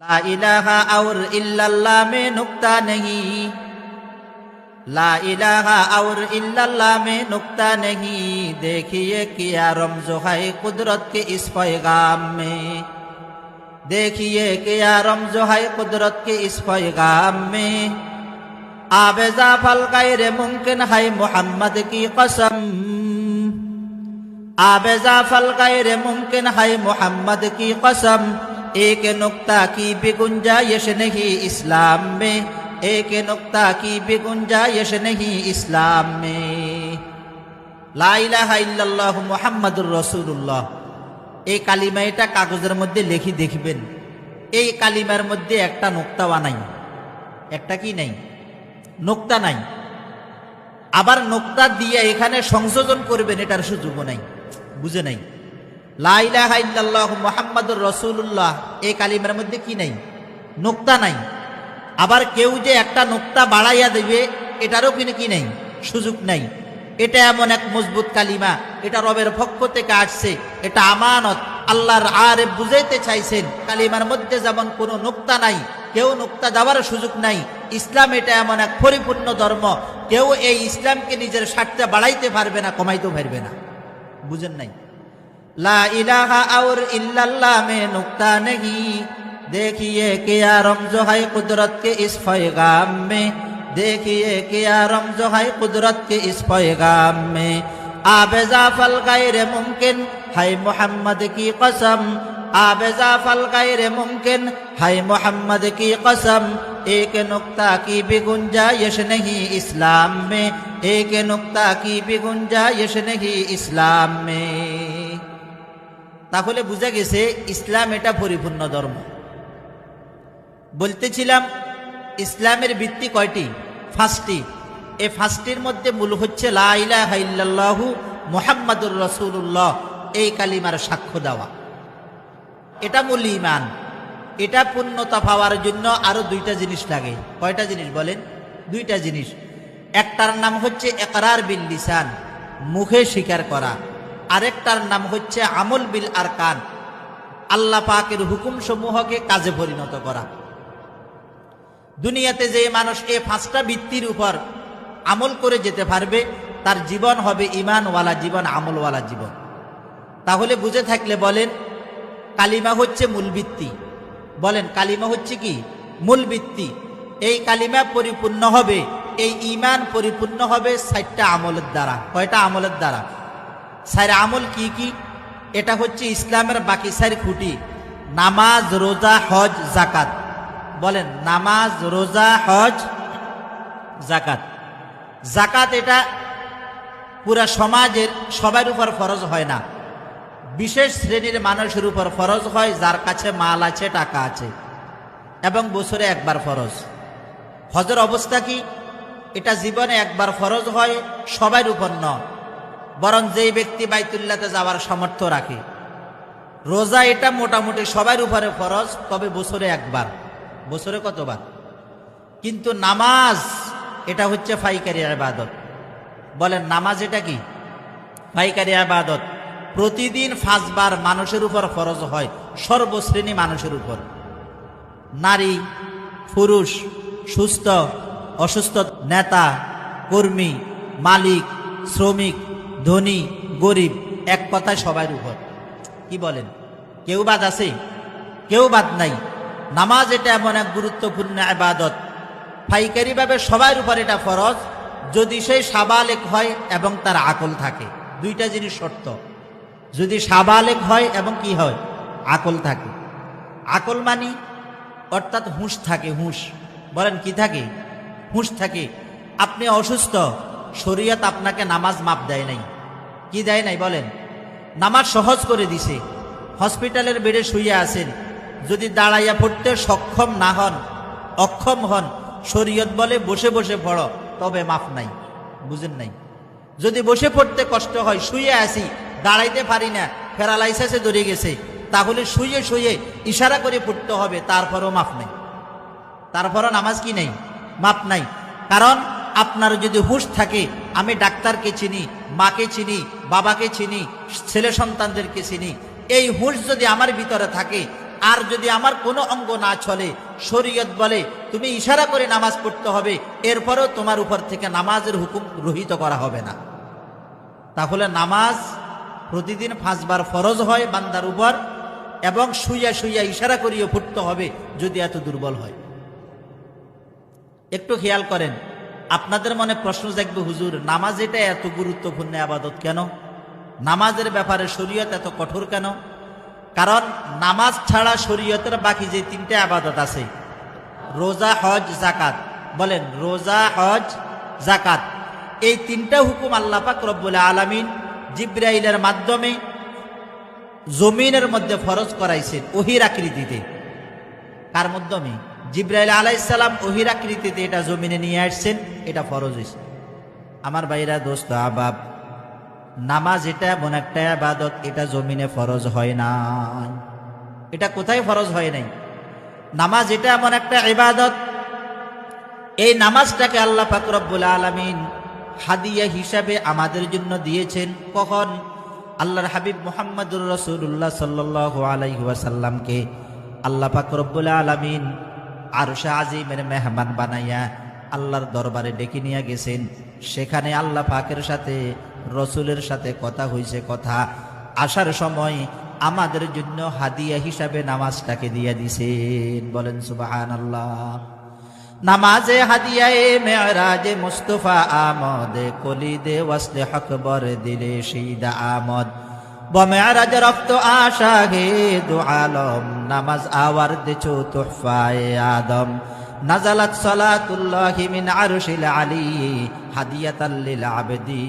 لا الہ اور الا اللہ میں نکتہ نہیں لا الہ اور الا اللہ میں نکتہ نہیں دیکھئے کیا رمز ہے قدرت کے اس پیغام میں. دیکھئے کیا رمز ہے قدرت کے اس پیغام میں. آب زافل غیر ممکن ہے محمد کی قسم. آب زافل غیر ممکن ہے محمد کی قسم. एक नुक्ता की भी गुंजाइश नहीं इस्लाम में एक नुक्ता की भी गुंजाइश नहीं इस्लाम में লা ইলাহা ইল্লাল্লাহ মুহাম্মাদুর রাসূলুল্লাহ এই কালিমা এটা কাগজের মধ্যে লিখি দেখবেন এই কালিমার মধ্যে একটা নোক্তা নাই একটা কি নাই নোক্তা নাই আবার নোক্তা দিয়ে এখানে সংযোজন করবেন এটার সুযোগও নাই বুঝে নাই লাইলাহা মুহাম্মাদুর রাসূলুল্লাহ। এই কালিমার মধ্যে কি নাই? নোক্তা নাই। আবার কেউ যে একটা নোক্তা বাড়াইয়া দেবে, এটারও কিন্তু কি নাই? সুযোগ নাই। এটা এমন এক মজবুত কালিমা। এটা রবের পক্ষ থেকে আসছে। এটা আমানত। আল্লাহর আর বুঝাইতে চাইছেন, কালিমার মধ্যে যেমন কোনো নোক্তা নাই, কেউ নোক্তা দেওয়ার সুযোগ নাই। ইসলাম এটা এমন এক পরিপূর্ণ ধর্ম। কেউ এই ইসলামকে নিজের স্বার্থে বাড়াইতে পারবে না কমাইতে পারবে না। বুঝেন নাই? لا الہ اور الا اللہ میں نکتا نہیں دیکھیے کیا رمز ہے قدرت کے اس پیغام میں دیکھیے کیا رمز ہے قدرت کے اس پیغام میں آبزا فل غیر ممکن ہے محمد کی قسم آبزا فل غیر ممکن ہے محمد کی قسم ایک نقطہ کی بھی گنجائش نہیں اسلام میں ایک نقطہ کی بھی گنجائش نہیں اسلام میں তাহলে বুঝা গেছে ইসলাম এটা পরিপূর্ণ ধর্ম। বলতেছিলাম, ইসলামের ভিত্তি কয়টি? ফার্স্টটি এই ফার্স্টটির মধ্যে মূল হচ্ছে লাহু মোহাম্মদুর রসুল্লাহ এই কালিমার সাক্ষ্য দেওয়া। এটা মূল ইমান এটা পূর্ণতা পাওয়ার জন্য আরও দুইটা জিনিস লাগে। কয়টা জিনিস বলেন? দুইটা জিনিস। একটার নাম হচ্ছে একরার বিল লিসান, মুখে স্বীকার করা। আরেকটার নাম হচ্ছে আমল বিল আরকান। আল্লাহ পাকের হুকুম সমূহকে কাজে পরিণত করা। দুনিয়াতে যে মানুষ এই পাঁচটা ভিত্তির উপর আমল করে যেতে পারবে, তার জীবন হবে ইমানওয়ালা জীবন, আমলওয়ালা জীবন। তাহলে বুঝে থাকলে বলেন, কালিমা হচ্ছে মূল ভিত্তি বলেন, কালিমা হচ্ছে কি? মূল ভিত্তি এই কালিমা পরিপূর্ণ হবে, এই ইমান পরিপূর্ণ হবে ষাটটা আমলের দ্বারা, কয়টা আমলের দ্বারা? সাইর আমল কি কি? এটা হচ্ছে ইসলামের বাকি সাইর খুঁটি। নামাজ, রোজা, হজ জাকাত বলেন, নামাজ, রোজা, হজ জাকাত জাকাত এটা পুরা সমাজের সবার উপর ফরজ হয় না। বিশেষ শ্রেণির মানুষের উপর ফরজ হয়, যার কাছে মাল আছে, টাকা আছে। এবং বছরে একবার ফরজ। হজের অবস্থা কি? এটা জীবনে একবার ফরজ হয়, সবার উপর নয়। বরং যেই ব্যক্তি বাইতুল্লাতে যাওয়ার সামর্থ্য রাখে। রোজা এটা মোটামুটি সবার উপরে ফরজ, তবে বছরে একবার। বছরে কতবার? কিন্তু নামাজ, এটা হচ্ছে ফাইকারি আবাদত। বলেন, নামাজ এটা কি? ফাইকারি আবাদত। প্রতিদিন পাঁচবার মানুষের উপর ফরজ হয়, সর্বশ্রেণী মানুষের উপর। নারী, পুরুষ, সুস্থ, অসুস্থ, নেতা, কর্মী, মালিক, শ্রমিক ধনী, গরিব, এক কথায় সবার উপর কি বলেন? কেউ বাদ আছে? কেউ বাদ নাই। নামাজ এটা এমন এক গুরুত্বপূর্ণ আবাদত পাইকারিভাবে সবার উপর এটা ফরজ, যদি সেই সাবালেক হয় এবং তার আকল থাকে। দুইটা জিনিস শর্ত। যদি সাবালেক হয় এবং কি হয়? আকল থাকে। আকল মানি অর্থাৎ হুঁশ থাকে, হুঁশ। বলেন, কি থাকে? হুঁশ থাকে। আপনি অসুস্থ, শরীয়ত আপনাকে নামাজ মাপ দেয় নাই। কি দেয় নাই বলেন? নামাজ সহজ করে দিছে। হসপিটালের বেডে শুয়ে আছেন। যদি দাঁড়াইয়া পড়তে সক্ষম না হন, অক্ষম হন, শরীয়ত বলে বসে বসে পড়ো, তবে মাফ নাই। বুঝেন নাই? যদি বসে পড়তে কষ্ট হয় শুয়ে আসি দাঁড়াইতে পারি না, প্যারালাইসিসে ধরে গেছে, তাহলে শুয়ে শুয়ে ইশারা করে পড়তে হবে, তারপরও মাফ নেই। তারপরও নামাজ কি নেই? মাপ নাই। কারণ আপনার যদি হুঁশ থাকে, আমি ডাক্তারকে চিনি, মাকে চিনি, বাবাকে চিনি, ছেলে সন্তানদেরকে চিনি। এই হুঁশ যদি আমার ভিতরে থাকে, আর যদি আমার কোনো অঙ্গ না চলে, শরীয়ত বলে, তুমি ইশারা করে নামাজ পড়তে হবে, এরপরও তোমার উপর থেকে নামাজের হুকুম রহিত করা হবে না। তাহলে নামাজ প্রতিদিন পাঁচবার ফরজ হয় বান্দার উপর, এবং শুইয়া শুইয়া ইশারা করিয়ে ফুটতে হবে যদি এত দুর্বল হয়। একটু খেয়াল করেন আপনাদের মনে প্রশ্ন জাগবে, হুজুর, নামাজ এটা এত গুরুত্বপূর্ণ আবাদত কেন? নামাজের ব্যাপারে শরীয়ত এত কঠোর কেন? কারণ নামাজ ছাড়া শরীয়তের বাকি যে তিনটে আবাদত আছে, রোজা, হজ, জাকাত, বলেন রোজা, হজ, জাকাত, এই তিনটা হুকুম আল্লাহ পাক রব্বুল আলামিন জিব্রাইলের মাধ্যমে জমিনের মধ্যে ফরজ করাইছেন, ওহির আকৃতিতে। কার মাধ্যমে? জিব্রাইল আলাইসাল্লাম ওহির আকৃতিতে এটা জমিনে নিয়ে আসছেন, এটা ফরজ হয়েছে। আমার ভাইরা, দোস্ত, আবাব, নামাজ এটা এমন একটা আবাদত এটা জমিনে ফরজ হয় না এটা কোথায় ফরজ হয় নাই? নামাজ এটা এমন একটা ইবাদত, এই নামাজটাকে আল্লাহ ফাকরবুল আলমিন হাদিয়া হিসাবে আমাদের জন্য দিয়েছেন। কখন? আল্লাহর হাবিব মোহাম্মদুর রসুল্লাহ সাল্লাহ আলাইসাল্লামকে আল্লাহ ফাকরবুল আলমিন আরশা আজিমের মেহমান বানাইয়া আল্লাহর দরবারে ডেকে নিয়ে গেছেন। সেখানে আল্লাহ পাকের সাথে, রসুলের সাথে কথা হয়েছে কথা। আসার সময় আমাদের জন্য হাদিয়া হিসাবে নামাজটাকে দিয়ে দিছেন। বলেন সুবাহান আল্লাহ নামাজে হাদিয়ায়ে মেয়রাজে মুস্তফা আমদ কলিদে ওয়াসলে হকবর দিলে শীদা আমদ বমেয়ারাজ রক্ত আশা গে দু আলম। নামাজ আওয়ার দেছো তোহফায়ে আদম। নাজালাত সালাতুল্লাহি মিন আরশিল আলী। হাদিয়াতাল্লিল আবদি।